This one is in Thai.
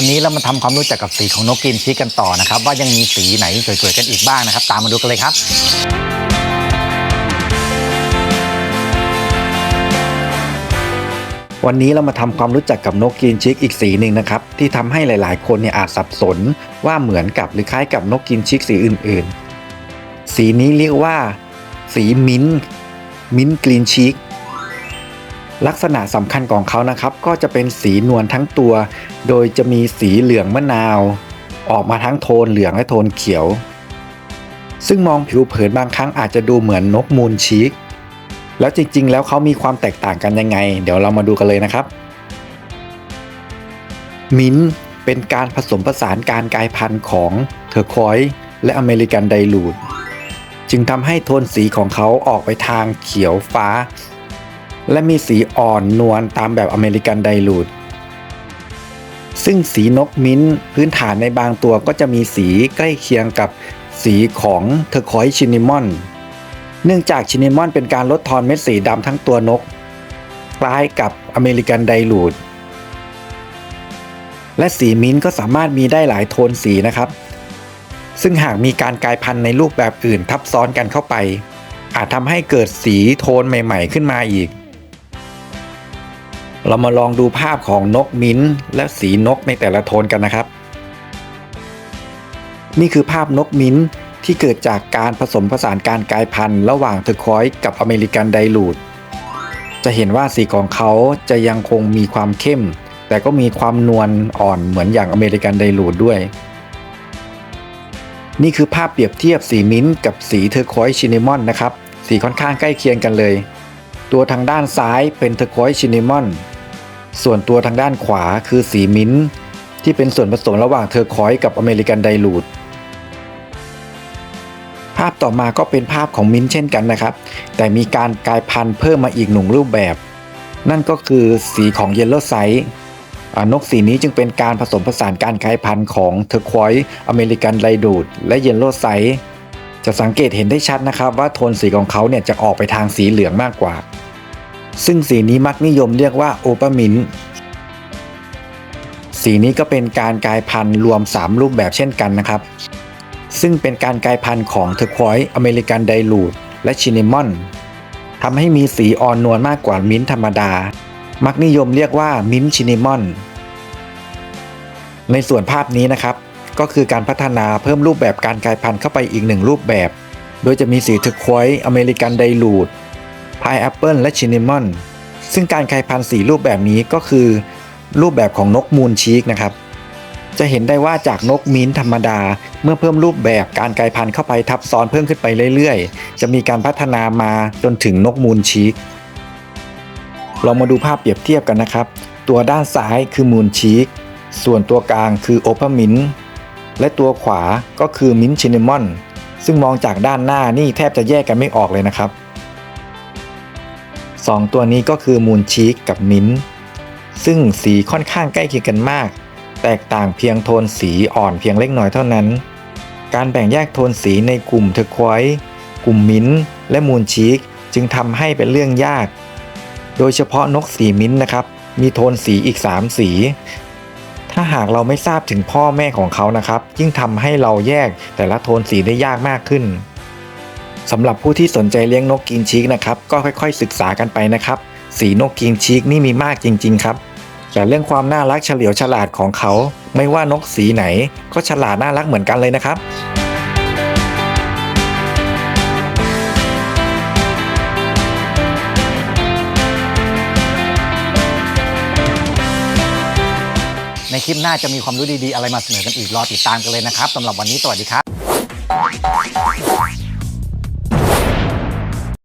วันนี้เรามาทำความรู้จักกับสีของนกกรีนชีกันต่อนะครับ ว่ายังมีสีไหนสวยๆกันอีกบ้างนะครับ ตามมาดูกันเลยครับวันนี้เรามาทำความรู้จักกับนกกรีนชิกอีกสีหนึ่งนะครับ ที่ทำให้หลาย ๆ คนเนี่ยอาจสับสนว่าเหมือนกับหรือคล้ายกับนกกรีนชิกสีอื่น ๆ สีนี้เรียกว่า สีมิ้นท์มิ้นท์กรีนชิก ลักษณะสำคัญของเขานะครับ ก็จะเป็นสีนวลทั้งตัว โดยจะมีสีเหลืองมะนาว ออกมาทั้งโทนเหลืองและโทนเขียว ซึ่งมองผิวเผินบางครั้งอาจจะดูเหมือนนกมูลชีกแล้วจริง ๆ แล้วเขามีความแตกต่างกันยังไง เดี๋ยวเรามาดูกันเลยนะครับ มิ้นท์เป็นการผสมผสานการกลายพันธุ์ของเทอร์คอยส์และอเมริกันไดรูดจึงทำให้โทนสีของเขาออกไปทางเขียวฟ้า และมีสีอ่อนนวลตามแบบอเมริกันไดรูดซึ่งสีนกมิ้นท์พื้นฐานในบางตัวก็จะมีสีใกล้เคียงกับสีของเทอร์คอยชินิมอน เนื่องจากชินิมอนเป็นการลดทอนเม็ดสีดำทั้งตัวนก คล้ายกับอเมริกันไดรูดและสีมิ้นท์ก็สามารถมีได้หลายโทนสีนะครับ ซึ่งหากมีการกลายพันธุ์ในรูปแบบอื่นทับซ้อนกันเข้าไป อาจทำให้เกิดสีโทนใหม่ ๆ ขึ้นมาอีก เรามาลองดูภาพของนกมิ้นท์และสีนกในแต่ละโทนกันนะครับ นี่คือภาพนกมิ้นท์ที่เกิดจากการผสมผสานการกลายพันธุ์ ระหว่างเทอร์คอยส์กับอเมริกันไดรูดจะเห็นว่าสีของเขาจะยังคงมีความเข้ม แต่ก็มีความนวลอ่อนเหมือนอย่างอเมริกันไดรูดด้วย นี่คือภาพเปรียบเทียบสีมิ้นท์กับสีเทอร์คอยส์ชินิมอนนะครับ สีค่อนข้างใกล้เคียงกันเลย ตัวทางด้านซ้ายเป็นเทอร์คอยส์ชินิมอน ส่วนตัวทางด้านขวาคือสีมิ้นที่เป็นส่วนผสมระหว่างเทอร์คอยส์กับอเมริกันไดรูดภาพต่อมาก็เป็นภาพของมิ้นเช่นกันนะครับ แต่มีการกลายพันธุ์เพิ่มมาอีกหนึ่งรูปแบบ นั่นก็คือสีของเยลโล่ไซส์นกสีนี้จึงเป็นการผสมผสานการกลายพันธุ์ของเทอร์ควอยส์อเมริกันไลดูดและเยลโล่ไซส์จะสังเกตเห็นได้ชัดนะครับว่าโทนสีของเขาเนี่ยจะออกไปทางสีเหลืองมากกว่า ซึ่งสีนี้มักนิยมเรียกว่าโอเปอร์มินสีนี้ก็เป็นการกลายพันธุ์รวม 3 รูปแบบเช่นกันนะครับ ซึ่งเป็นการกลายพันธุ์ของเทอร์ควอยส์อเมริกันไดรูดและชินิมอนทำให้มีสีอ่อนนวลมากกว่ามิ้นธรรมดา มักนิยมเรียกว่ามิ้นชินิมอน ในส่วนภาพนี้นะครับ ก็คือการพัฒนาเพิ่มรูปแบบการกลายพันธุ์เข้าไปอีกหนึ่งรูปแบบ โดยจะมีสีเทอร์ควอยส์อเมริกันไดรูด พายแอปเปิลและชินิมอนซึ่งการกลายพันธุ์สีรูปแบบนี้ก็คือ รูปแบบของนกมูนชีกนะครับ จะเห็นได้ว่าจากนกมิ้นธรรมดา เมื่อเพิ่มรูปแบบการกลายพันธุ์เข้าไปทับซ้อนเพิ่มขึ้นไปเรื่อยๆ จะมีการพัฒนามาจนถึงนกมูนชีกเรามาดูภาพเปรียบเทียบกันนะครับ ตัวด้านซ้ายคือมูนชีกส่วนตัวกลางคือโอเปอร์มินและตัวขวาก็คือมินชินิมอนซึ่งมองจากด้านหน้านี่แทบจะแยกกันไม่ออกเลยนะครับ สองตัวนี้ก็คือมูนชีกกับมินซึ่งสีค่อนข้างใกล้เคียงกันมาก แตกต่างเพียงโทนสีอ่อนเพียงเล็กน้อยเท่านั้น การแบ่งแยกโทนสีในกลุ่มเทอร์ควอยส์กลุ่มมิ้นและมูนชีกจึงทำให้เป็นเรื่องยาก โดยเฉพาะนกสีมิ้นนะครับ มีโทนสีอีก 3 สี ถ้าหากเราไม่ทราบถึงพ่อแม่ของเขานะครับ ยิ่งทำให้เราแยกแต่ละโทนสีได้ยากมากขึ้น สำหรับผู้ที่สนใจเลี้ยงนกกินชีกนะครับ ก็ค่อยๆ ศึกษากันไปนะครับ สีนกกินชีกนี่มีมากจริง ๆ ครับแต่เรื่องความน่ารักเฉลียวฉลาดของเขา ไม่ว่านกสีไหน ก็ฉลาดน่ารักเหมือนกันเลยนะครับในคลิปหน้าจะมีความรู้ดีๆ อะไรมาเสนอกันอีกรอติดตามกันเลยนะครับสำหรับวันนี้สวัสดีครับ